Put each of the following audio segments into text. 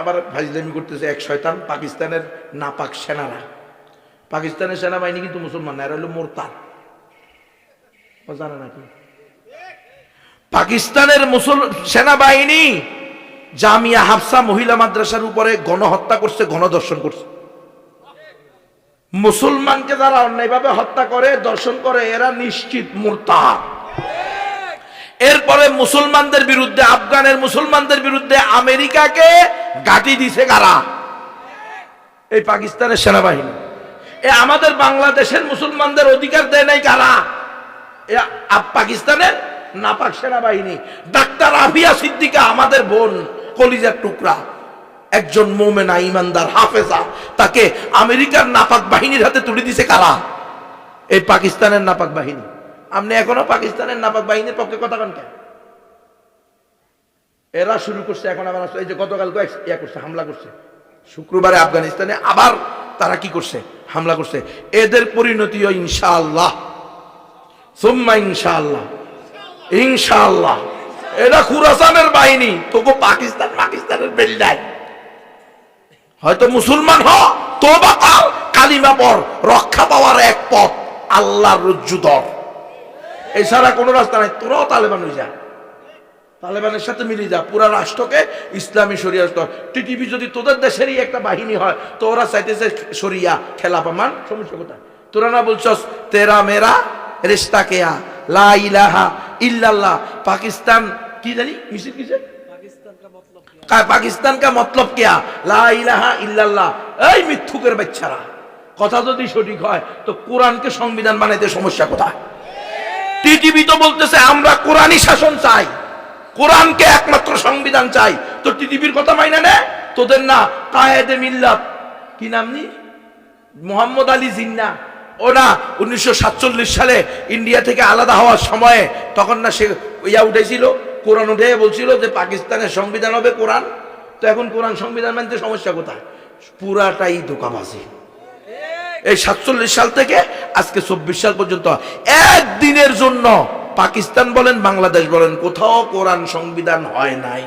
আবার ফাইজলামি করতেছে এক শয়তান পাকিস্তানের নাপাক সেনারা। পাকিস্তানের সেনাবাহিনী কিন্তু মুসলমান না, এরা হলো মোরতার জানে নাকি পাকিস্তানের মুসল, সেনাবাহিনী জামিয়া হাফসা মহিলা মাদ্রাসার উপরে গণহত্যা করছে গণদর্শন করছে। মুসলমানকে যারা অন্যায়ভাবে হত্যা করে, দর্শন করে, এরা নিশ্চিত মোরতাদ। এরপরে মুসলমানদের বিরুদ্ধে, আফগানের মুসলমানদের বিরুদ্ধে আমেরিকাকে গাটি দিছে কারা? এই পাকিস্তানের সেনাবাহিনী। এ আমাদের বাংলাদেশের মুসলমানদের অধিকার দেয় নাই কারা? এ পাকিস্তানের নাপাক সেনাবাহিনী। ডাক্তার আফিয়া সিদ্দিকা আমাদের বোন, কলিজার টুকরা। একজন মোমেনা, ইমানদার, হাফেজা। তাকে আমেরিকার নাপাক বাহিনীর হাতে তুলে দিছে কারা? এই পাকিস্তানের নাপাক বাহিনী। আপনি এখনও পাকিস্তানের নাপাক বাহিনীর পক্ষে কথা কন কেন? এরা শুরু করছে এখন আবার এই যে গতকালকে ইয়া করছে, হামলা করছে। শুক্রবারে আফগানিস্তানে আবার তারা কি করছে? হামলা করছে। এদের পরিণতিও ইনশাআল্লাহ। সুম্মা ইনশাআল্লাহ। ইনশাআল্লাহ। এরা খুরাসানের বাহিনী তোকে পাকিস্তান পাকিস্তানের বেলডায় হয়তো মুসলমান হ তোবা কর, কালিমা পর রক্ষা পাওয়ার এক পথ, আল্লাহর রজ্জু এছাড়া কোনো রাস্তা নাই। তোরাও তালেবান হয়ে যা। তালেবানের সাথে মিলে যা। পুরা রাষ্ট্রকে ইসলামী রাষ্ট্র টিটিভি যদি তোদের দেশেরই একটা বাহিনী হয়, তো ওরা চাইতেছে শরিয়া খেলা পামান সমস্যা কোথায়? তোরা না বলছস, তেরা মেরা রিস্তা কেয়া, লা ইলাহা ইল্লাল্লাহ। পাকিস্তান কি জানি? মিছিল কিসে? পাকিস্তান কা মতলব কেয়া? লা ইলাহা ইল্লাল্লাহ। এই মিথ্যুকের বাচ্চারা কথা যদি সঠিক হয়, তো কোরআনকে সংবিধান বানাইতে সমস্যা কোথায়? টিটিভি তো বলতেছে, আমরা কোরআনই শাসন চাই। কোরআনকে একমাত্র সংবিধান চাই। তো টিটিভির কথা মাইনা নে? তোদের না কায়েদে মিল্লাত। কি নাম নি? মোহাম্মদ আলী জিন্না। ওরা উনিশশো সালে ইন্ডিয়া থেকে আলাদা হওয়ার সময়ে তখন না সে ইয়া উঠেছিল, কোরআন উঠে বলছিল যে পাকিস্তানের সংবিধান হবে কোরআন। তো এখন কোরআন সংবিধান মানতে সমস্যা কোথায়? পুরাটাই ধোকাবাজি। এই সাতচল্লিশ সাল থেকে আজকে চব্বিশ সাল পর্যন্ত। একদিনের জন্য পাকিস্তান বলেন, বাংলাদেশ বলেন, কোথাও কোরআন সংবিধান হয় নাই।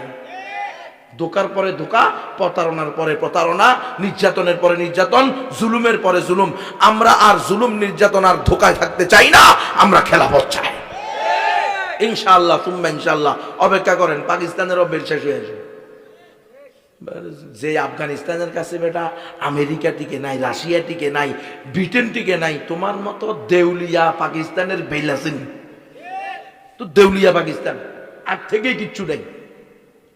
ধোকার পরে ধোকা, প্রতারণার পরে প্রতারণা, নির্যাতনের পরে নির্যাতন, জুলুমের পরে জুলুম। আমরা আর জুলুম, নির্যাতন আর ধোকায় থাকতে চাই না, আমরা খেলাফত চাই। ইনশাআল্লাহ তুম্বা ইনশাআল্লাহ। অপেক্ষা করেন পাকিস্তানের অব্বের শেষ হয়ে আসবে। যে আফগানিস্তানের কাছে বেটা, আমেরিকা টিকে নাই, রাশিয়া টিকে নাই, ব্রিটেন টিকে নাই, তোমার মতো দেউলিয়া পাকিস্তানের বেলাসিন তো দেউলিয়া পাকিস্তান, আর থেকেই কিচ্ছু নেই।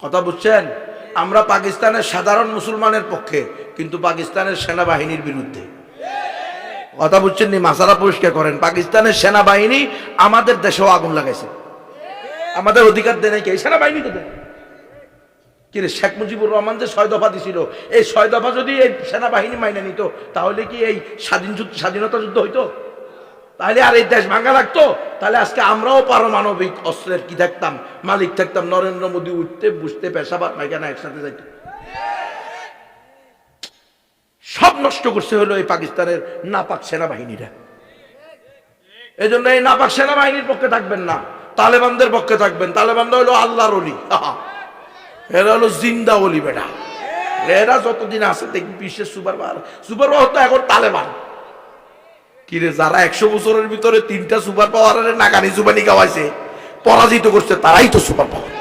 কথা বুঝছেন? আমরা পাকিস্তানের সাধারণ মুসলমানের পক্ষে, কিন্তু পাকিস্তানের সেনাবাহিনীর বিরুদ্ধে। কথা বুঝছেন মাসারা পরিষ্কার করেন। পাকিস্তানের সেনাবাহিনী আমাদের দেশেও আগুন লাগাইছে। আমাদের অধিকার দেয় নাই কে? এই সেনাবাহিনী তো দেয়। কিরে শেখ মুজিবুর রহমান যে ছয় দফা দিছিল, এই ছয় দফা যদি এই সেনাবাহিনী মাইনে নিত, তাহলে কি এই স্বাধীন যুদ্ধ, স্বাধীনতা যুদ্ধ হইতো? তাহলে আর এই দেশ ভাঙা লাগতো? তাহলে আজকে আমরাও পারমাণবিক অস্ত্রের কি থাকতাম মালিক থাকতাম নরেন্দ্র মোদী উঠতে বুঝতে পেশাবাদ পায়খানা একসাথে যাইতো। সব নষ্ট করছে হলো এই পাকিস্তানের নাপাক সেনাবাহিনীরা। এই জন্য এই নাপাক সেনাবাহিনীর পক্ষে থাকবেন না, তালেবানদের পক্ষে থাকবেন। তালেবানরা হলো আল্লাহর অলি এরা হলো জিন্দা অলি বেটা। এরা যতদিন আছে দেখবি বিশ্বের সুপার পাওয়ার সুপার পাওয়ার তো এখন তালেবান। কিরে, যারা একশো বছরের ভিতরে তিনটা সুপার পাওয়ারের নাকানি জুবানি গাওয়াইছে, পরাজিত করছে, তারাই তো সুপার পাওয়ার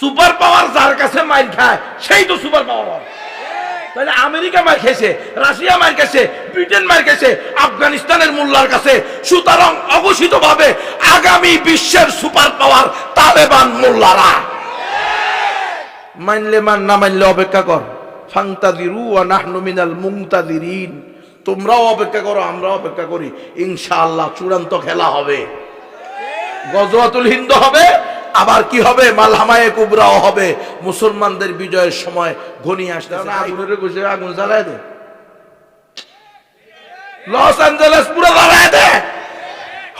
সুপার পাওয়ার যার কাছে মাইর খায়, সেই তো সুপার পাওয়ার তাহলে আমেরিকা মার খেয়েছে, রাশিয়া মার খেয়েছে, ব্রিটেন মার খেয়েছে, আফগানিস্তানের মোল্লার কাছে সুতরাং অঘোষিত ভাবে আগামী বিশ্বের সুপার পাওয়ার তালেবান মোল্লারা। মানলে মান না মানলে অপেক্ষা কর। ফাংতাদিরু ওয়া নাহনু মিনাল তোমরাও অপেক্ষা করো আমরাও অপেক্ষা করি। ইনশাআল্লাহ চূড়ান্ত খেলা হবে। গজওয়াতুল হিন্দ হবে আবার কি হবে? মালহামায়ে কুবরাও হবে। মুসলমানদের বিজয়ের সময় ঘনিয়ে আসতে আগুনের ঘুষে আগুন জ্বালায় দে। লস অ্যাঞ্জেলেস পুরো জ্বালায় দে।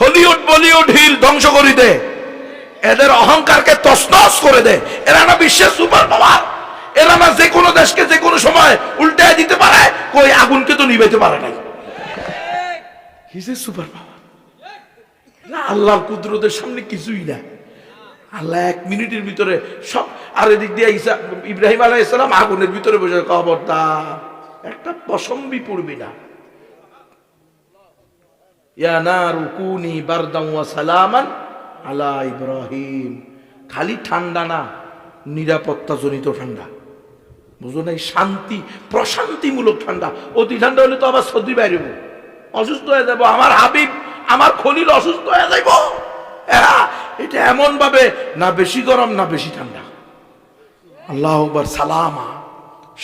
হলিউড বলিউড হিল ধ্বংস করি দে। এদের অহংকারকে তসনস করে দেয় এরা না বিশ্বের সুপার পাওয়ার এরা না যে কোনো দেশকে যে কোনো সময় উল্টে দিতে পারে, কই আগুনকে তো নিবেতে পারে নাই। সুপার পাওয়ার না আল্লাহর কুদরতের সামনে কিছুই না। আল্লাহ এক মিনিটের ভিতরে সব আর এদিক দিয়ে ঈসা ইব্রাহিম আলাহ ইসলাম আগুনের ভিতরে বসে খবরদার একটা পশম্বি পড়বি না। ইয়া নারু কুনি বারদাম সালামান আলা ইব্রাহিম। খালি ঠান্ডা না নিরাপত্তা জনিত ঠান্ডা। বুঝো নাই শান্তি প্রশান্তিমূলক ঠান্ডা। অতি ঠান্ডা হলে তো আবার সর্দি বাইরে অসুস্থ হয়ে যাব। আমার হাবিব আমার খলিল অসুস্থ হয়ে যাইব। এরা, এটা এমন ভাবে না বেশি গরম না বেশি ঠান্ডা। আল্লাহ সালামা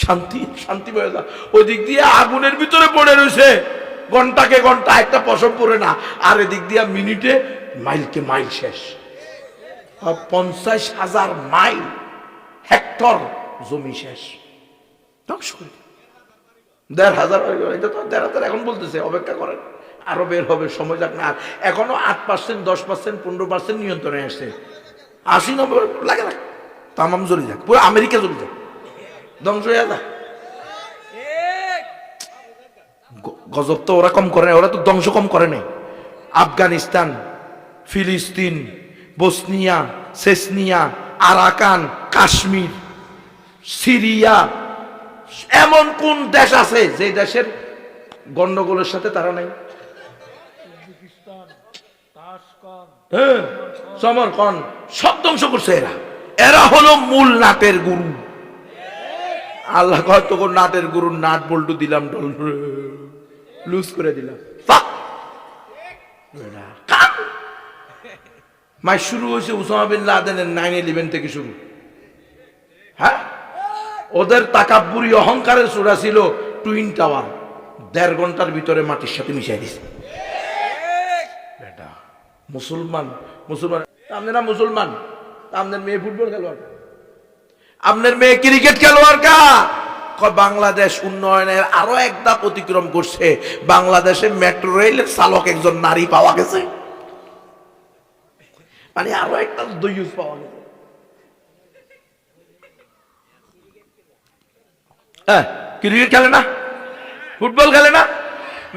শান্তি শান্তি হয়ে ওই দিক দিয়ে আগুনের ভিতরে পড়ে রয়েছে। ঘন্টাকে ঘণ্টা একটা পশম পড়ে না। আর এদিক দিয়ে মিনিটে মাইলকে মাইল শেষ। পঞ্চাশ হাজার মাইল হেক্টর জমি শেষ। ধ্বংস করে দেড় হাজার। এটা তো দেড় হাজার এখন বলতেছে, অপেক্ষা করেন। আরও বের হবে, সময় যাক না। এখনও আট পার্সেন্ট দশ পার্সেন্ট পনেরো পার্সেন্ট নিয়ন্ত্রণে আসছে। আশি নব্বই, লাগে না তামাম জ্বলে যাক। পুরো আমেরিকা জ্বলে যাক। ধ্বংস হয়ে যাক। গজব তো ওরা কম করে নাই ওরা তো ধ্বংস কম করে নাই। আফগানিস্তান ফিলিস্তিন বসনিয়া সেসনিয়া আরাকান কাশ্মীর সিরিয়া এমন কোন দেশ আছে যে দেশের গন্ডগোলের সাথে তারা নাই? হ্যাঁ সমরকন সব ধ্বংস করছে এরা। এরা হলো মূল নাটের গুরু। আল্লাহ কয় তোকে নাটের গুরু নাট বল্টু দিলাম, ডল লুজ করে দিলাম। মাই, শুরু হয়েছে উসামা বিন লাদেনের নাইন ইলেভেন থেকে শুরু। হ্যাঁ? ওদের তাকাব্বুরি অহংকারের চূড়া ছিল টুইন টাওয়ার দেড় ঘণ্টার ভিতরে মাটির সাথে মিশাই দিছে। মুসলমান মুসলমান। আপনারা মুসলমান? আপনার মেয়ে ফুটবল খেলোয়াড়? আপনার মেয়ে ক্রিকেট খেলোয়াড় কা বাংলাদেশ উন্নয়নের আরও এক ধাপ অতিক্রম করছে। বাংলাদেশে মেট্রো রেলের চালক একজন নারী পাওয়া গেছে। মানে আরও একটা দৈয়ুজ পাওয়া গেছে। হ্যাঁ ক্রিকেট খেলে না? ফুটবল খেলে না?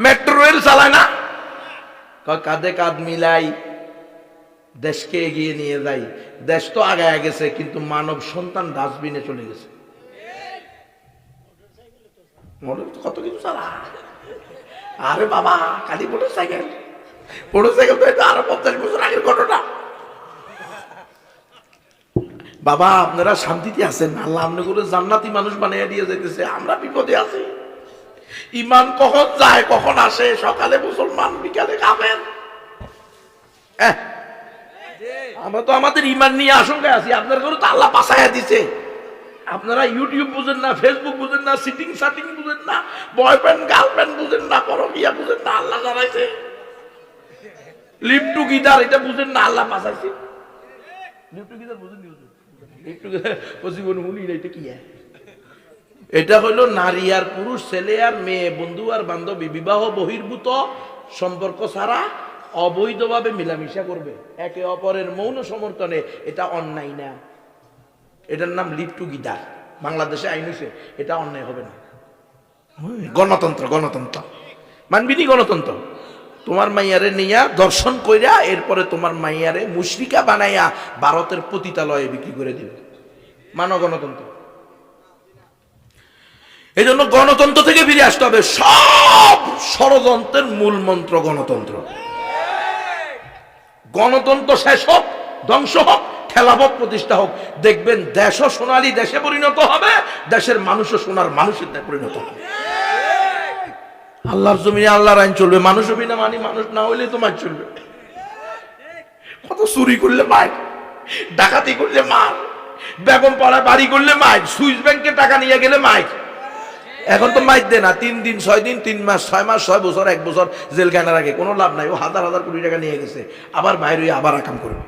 মেট্রো রেল চালায় না? কাঁধে কাঁধ মিলাই দেশকে এগিয়ে নিয়ে যাই। দেশ তো আগায় গেছে, কিন্তু মানব সন্তান ডাস্টবিনে চলে গেছে। কত কিছু চালা। আরে বাবা কালি মোটর সাইকেল মোটর সাইকেল তো আরও পঞ্চাশ বছর আগের ঘটনা। বাবা, আপনারা শান্তিতে আছেন? আল্লাহ আপনি করে জান্নাতি মানুষ বানিয়ে দিয়ে যেতেছে আমরা বিপদে আছি। ইমান কখন যায়, কখন আসে? সকালে মুসলমান, বিকালে খাবেন হ্যাঁ আমরা তো আমাদের ইমান নিয়ে আশঙ্কায় আছি। আপনার ঘরে তো আল্লাহ পাশায়া দিছে। আপনারা ইউটিউব বুঝেন না ফেসবুক বুঝেন না সিটিং সাটিং বুঝেন না বয়ফ্রেন্ড গার্লফ্রেন্ড বুঝেন না, পরকিয়া বুঝেন না, আল্লাহ জানাইছে। লিপ টু গিটার এটা বুঝেন না, আল্লাহ পাশাইছে লিপ টু গিটার বুঝেন? লিপ টু গিটার এটা কি এটা হলো নারী আর পুরুষ, ছেলে আর মেয়ে, বন্ধু আর বান্ধবী, বিবাহ, বহির্ভূত সম্পর্ক ছাড়া অবৈধভাবে মিলামিশা করবে। একে অপরের মৌন সমর্থনে এটা অন্যায় না। এটার নাম লিভ টু গিটার বাংলাদেশে আইন হয়েছে এটা অন্যায় হবে না। গণতন্ত্র গণতন্ত্র। মানবিনী গণতন্ত্র। তোমার মাইয়ারে নিয়া দর্শন কইরা এরপরে তোমার মাইয়ারে মুশরিকা বানাইয়া ভারতের পতিতালয়ে বিক্রি করে দিবে মানো গণতন্ত্র। এই জন্য গণতন্ত্র থেকে ফিরে আসতে হবে। সব ষড়যন্ত্রের মূল মন্ত্র গণতন্ত্র। গণতন্ত্র শেষ হোক, ধ্বংস হোক, খেলাপথ প্রতিষ্ঠা হোক, দেখবেন দেশও সোনালী দেশে পরিণত হবে, দেশের মানুষও সোনার মানুষের পরিণত হবে। আল্লাহর জমিনে আল্লাহর আইন চলবে, মানুষ হবি মানি, মানুষ না হইলে তোমার চলবে। কত চুরি করলে মার ডাকাতি করলে মার বেগম পাড়া বাড়ি করলে মার সুইস ব্যাংকে টাকা নিয়ে গেলে মার এখন তো মাইর দে না, তিন দিন, ছয় দিন, তিন মাস, ছয় মাস, ছয় বছর, এক বছর জেল কেনার আগে, কোনো লাভ নাই। ও হাজার হাজার কোটি টাকা নিয়ে গেছে, আবার বাইরে হয়ে আবার আকাম করবে।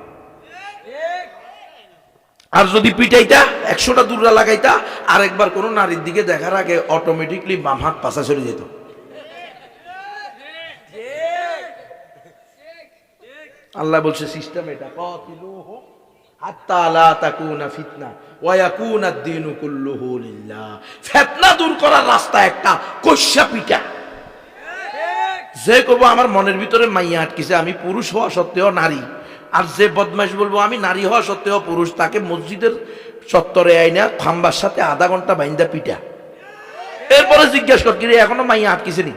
আর যদি পিটাইতা, একশোটা দূররা লাগাইতা আর একবার কোনো নারীর দিকে দেখার আগে অটোমেটিকলি বাম হাত পাশা চলে যেত। আল্লাহ বলছে সিস্টেম এটা একটা পিটা যে কব মনের আমি পুরুষ হওয়া সত্ত্বেও নারী। আর যে বদমাইশ বলব, আমি নারী হওয়া সত্ত্বেও পুরুষ, তাকে মসজিদের চত্বরে আইনা খাম্বার সাথে আধা ঘণ্টা বাইন্দা পিটা এরপরে জিজ্ঞেস কিরে, এখনও মাইয়া আটকিছে নি?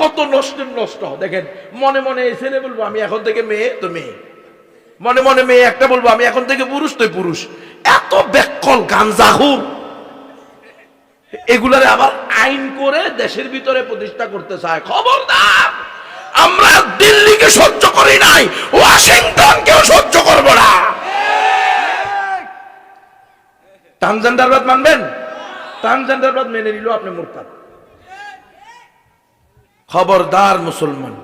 কত নষ্ট নষ্ট। দেখেন, মনে মনে ছেলে বলব, আমি এখন থেকে মেয়ে, তো মেয়ে। মনে মনে মেয়ে একটা বলব, আমি এখন থেকে পুরুষ তো পুরুষ। এত বেকল গাঞ্জাহুর এগুলারে আবার আইন করে দেশের ভিতরে প্রতিষ্ঠা করতে চায়। খবরদার, আমরা দিল্লিকে সহ্য করি নাই ওয়াশিংটন ওয়াশিংটনকেও সহ্য করব না। ট্রান্সজেন্ডারবাদ মানবেন? ট্রান্সজেন্ডারবাদ মেনে নিল আপনি মোরতাদ। খবরদার মুসলমান।